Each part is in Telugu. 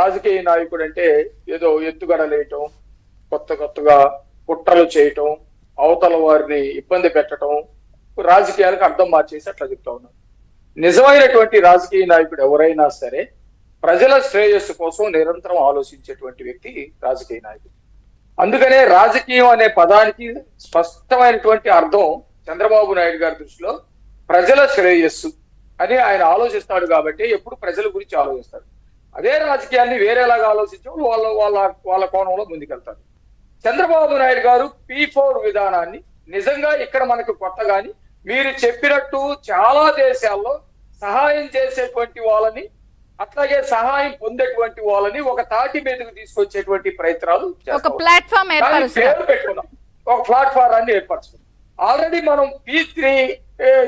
రాజకీయ నాయకుడు అంటే ఏదో ఎత్తుగడలేయటం కొత్త కొత్తగా కుట్రలు చేయటం అవతల వారిని ఇబ్బంది పెట్టడం రాజకీయాలకు అర్థం మార్చేసి అట్లా చెప్తా ఉన్నాను. నిజమైనటువంటి రాజకీయ నాయకుడు ఎవరైనా సరే ప్రజల శ్రేయస్సు కోసం నిరంతరం ఆలోచించేటువంటి వ్యక్తి రాజకీయ నాయకుడు. అందుకనే రాజకీయం అనే పదానికి స్పష్టమైనటువంటి అర్థం చంద్రబాబు నాయుడు గారి దృష్టిలో ప్రజల శ్రేయస్సు అని ఆయన ఆలోచిస్తాడు కాబట్టి ఎప్పుడు ప్రజల గురించి ఆలోచిస్తాడు. అదే రాజకీయాన్ని వేరేలాగా ఆలోచించడం వాళ్ళ వాళ్ళ వాళ్ళ కోణంలో ముందుకెళ్తారు. చంద్రబాబు నాయుడు గారు పీ ఫోర్ విధానాన్ని నిజంగా ఇక్కడ మనకు కొత్త గాని మీరు చెప్పినట్టు చాలా దేశాల్లో సహాయం చేసేటువంటి వాళ్ళని అట్లాగే సహాయం పొందేటువంటి వాళ్ళని ఒక తాటి మీదకు తీసుకొచ్చేటువంటి ప్రయత్నాలు ఒక. ప్లాట్ఫామ్ పేరు పెట్టుకున్నాం. ఒక ప్లాట్ఫారాన్ని ఏర్పరచుకున్నాం ఆల్రెడీ మనం పీ త్రీ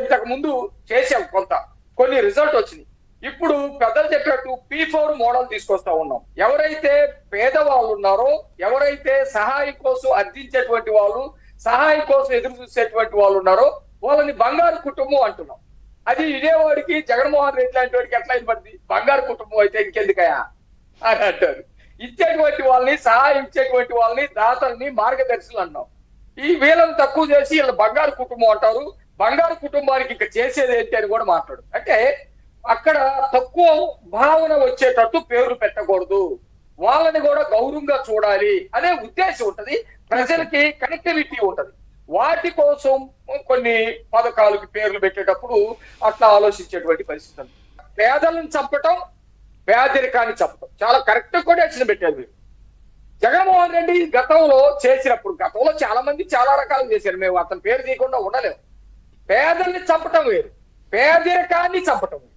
ఇంతకు ముందు చేసాం కొంత. కొన్ని రిజల్ట్ వచ్చినాయి. ఇప్పుడు పెద్దలు చెప్పినట్టు పీ ఫోర్ మోడల్ తీసుకొస్తా ఉన్నాం. ఎవరైతే పేదవాళ్ళు ఉన్నారో ఎవరైతే సహాయం కోసం అర్థించేటువంటి వాళ్ళు సహాయం కోసం ఎదురు చూసేటువంటి వాళ్ళు ఉన్నారో వాళ్ళని బంగారు కుటుంబం అంటున్నాం. అది ఇదేవాడికి జగన్మోహన్ రెడ్డి లాంటి వాడికి ఎట్లా అయిపోద్ది? బంగారు కుటుంబం అయితే ఇంకెందుకయా అని అంటారు. ఇచ్చేటువంటి వాళ్ళని సహాయం ఇచ్చేటువంటి వాళ్ళని దాతల్ని మార్గదర్శులు అన్నాం ఈ వీళ్ళని తక్కువ చేసి వీళ్ళ బంగారు కుటుంబం అంటారు. బంగారు కుటుంబానికి ఇంకా చేసేది ఏంటి అని కూడా మాట్లాడు అంటే అక్కడ తక్కువ భావన వచ్చేటట్టు పేర్లు పెట్టకూడదు. వాళ్ళని కూడా గౌరవంగా చూడాలి అనే ఉద్దేశం ఉంటది. ప్రజలకి కనెక్టివిటీ ఉంటది. వాటి కోసం కొన్ని పథకాలకి పేర్లు పెట్టేటప్పుడు అట్లా ఆలోచించేటువంటి పరిస్థితి పేదలను చంపటం పేదరికాన్ని చంపటం. చాలా కరెక్ట్ కొటేషన్ పెట్టారు మీరు. జగన్మోహన్ రెడ్డి గతంలో చేసినప్పుడు గతంలో చాలా మంది చాలా రకాలు చేశారు. మేము అతని పేరు తీయకుండా ఉండలేము. పేదల్ని చంపటం వేరు. పేదరికాన్ని చంపటం వేరు.